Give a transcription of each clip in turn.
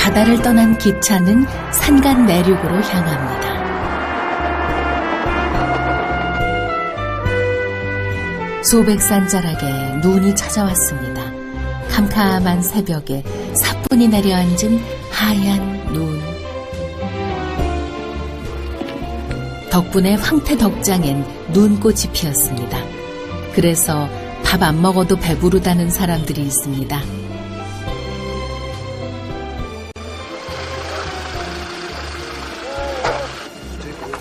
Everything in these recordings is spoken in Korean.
바다를 떠난 기차는 산간 내륙으로 향합니다. 소백산 자락에 눈이 찾아왔습니다. 캄캄한 새벽에 사뿐히 내려앉은 하얀 눈. 덕분에 황태 덕장엔 눈꽃이 피었습니다. 그래서 밥 안 먹어도 배부르다는 사람들이 있습니다.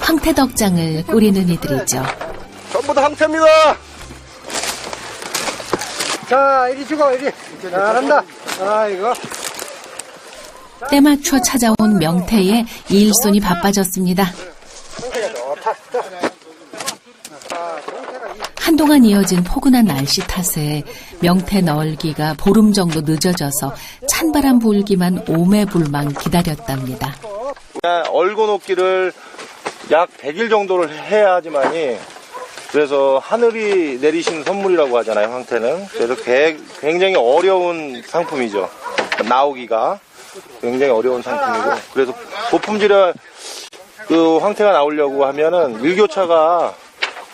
황태 덕장을 꾸리는 이들이죠. 전부 다 황태입니다. 자, 이리 주고, 이리. 잘한다. 아이고. 때맞춰 찾아온 명태에 일손이 바빠졌습니다. 한동안 이어진 포근한 날씨 탓에 명태 널기가 보름 정도 늦어져서 찬바람 불기만 오매불망 기다렸답니다. 얼고 녹기를 약 100일 정도를 해야 하지만이 그래서 하늘이 내리신 선물이라고 하잖아요, 황태는. 그래서 개- 굉장히 어려운 상품이죠. 나오기가 굉장히 어려운 상품이고. 그래서 고품질의 그 황태가 나오려고 하면은 일교차가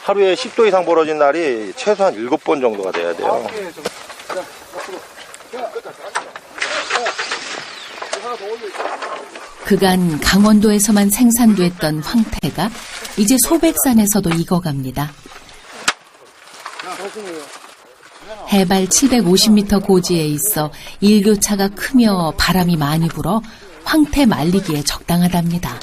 하루에 10도 이상 벌어진 날이 최소한 7번 정도가 돼야 돼요. 그간 강원도에서만 생산됐던 황태가 이제 소백산에서도 익어갑니다. 해발 750m 고지에 있어 일교차가 크며 바람이 많이 불어 황태 말리기에 적당하답니다.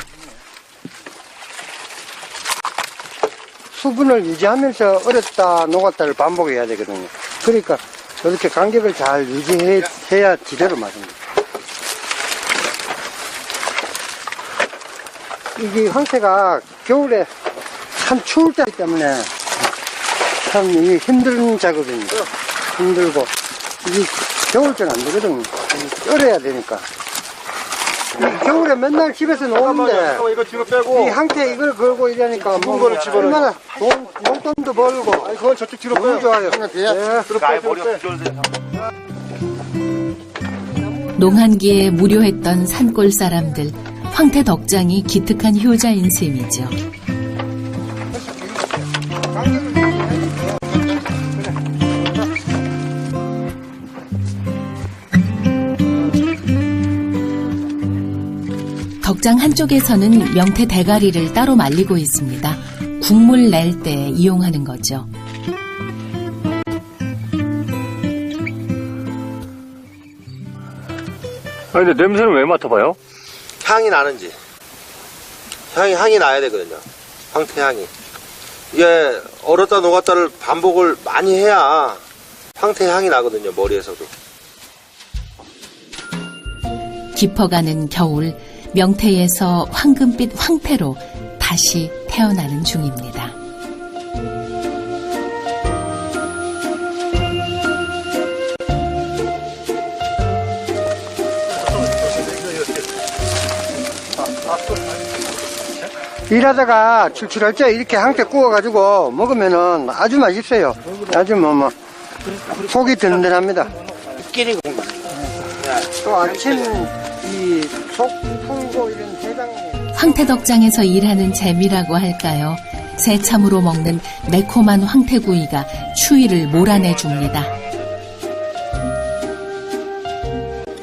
수분을 유지하면서 얼었다 녹았다를 반복해야 되거든요. 그러니까 이렇게 간격을 잘 유지해야 제대로 맞습니다. 이게 황태가 겨울에 참 추울 때이기 때문에 참 이게 힘든 작업입니다. 힘들고 이게 겨울때는 안 되거든요. 얼어야 되니까. 이 겨울에 맨날 집에서 노는데 이거 뒤로 빼고 이 황태 이걸 걸고 이러니까 뭐 거를 집어넣어요. 얼마나 돈, 용돈도 벌고 아니, 그건 저쪽 뒤로 너무 빼요. 좋아요. 예. 아예 머리가 기절돼. 농한기에 무료했던 산골 사람들 황태 덕장이 기특한 효자인 셈이죠. 덕장 한쪽에서는 명태 대가리를 따로 말리고 있습니다. 국물 낼 때 이용하는 거죠. 아니, 근데 냄새는 왜 맡아봐요? 향이 나는지 향이 향이 나야 되거든요. 황태 향이 이게 얼었다 녹았다를 반복을 많이 해야 황태 향이 나거든요. 머리에서도. 깊어가는 겨울 명태에서 황금빛 황태로 다시 태어나는 중입니다. 일하다가 출출할 때 이렇게 황태 구워가지고 먹으면은 아주 맛있어요. 아주 뭐, 뭐, 속이 든든합니다. 또 아침 이 속 풀고 이런 해장 황태덕장에서 일하는 재미라고 할까요? 새참으로 먹는 매콤한 황태구이가 추위를 몰아내줍니다.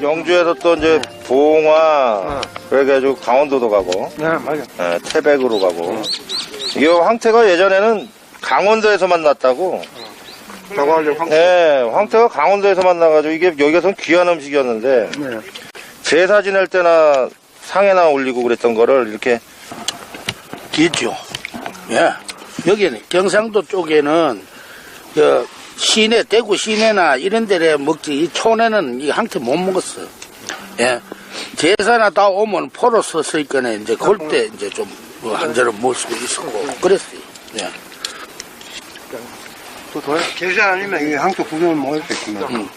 영주에서 또 이제 봉화 그래가지고 강원도도 가고 네, 맞아. 예, 태백으로 가고 이 황태가 예전에는 강원도에서 만 났다고 예, 황태가 강원도에서 만 나가지고 이게 여기서는 귀한 음식이었는데 네. 제사 지낼 때나 상에나 올리고 그랬던 거를 이렇게 있죠. 예. 여기는 경상도 쪽에는 그 시내 대구 시내나 이런 데에 먹지 이 촌에는 이 항태 못 먹었어. 예. 제사나 다 오면 포로 썼으니까 이제 그럴 때 이제 좀한 잔을 먹을 수 있었고 그랬어요. 예. 제사 아니면 이 황태 구경을 먹을 수 있습니다. 응.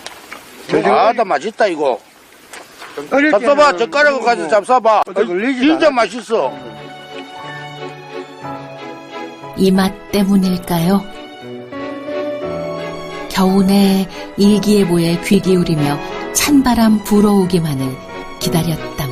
아다 맛있다 이거. 잡숴봐 젓가락으로 가서 뭐 잡숴봐. 걸리지도 진짜 않아. 맛있어. 이 맛 때문일까요? 겨우내 일기예보에 귀 기울이며 찬바람 불어오기만을 기다렸답니다.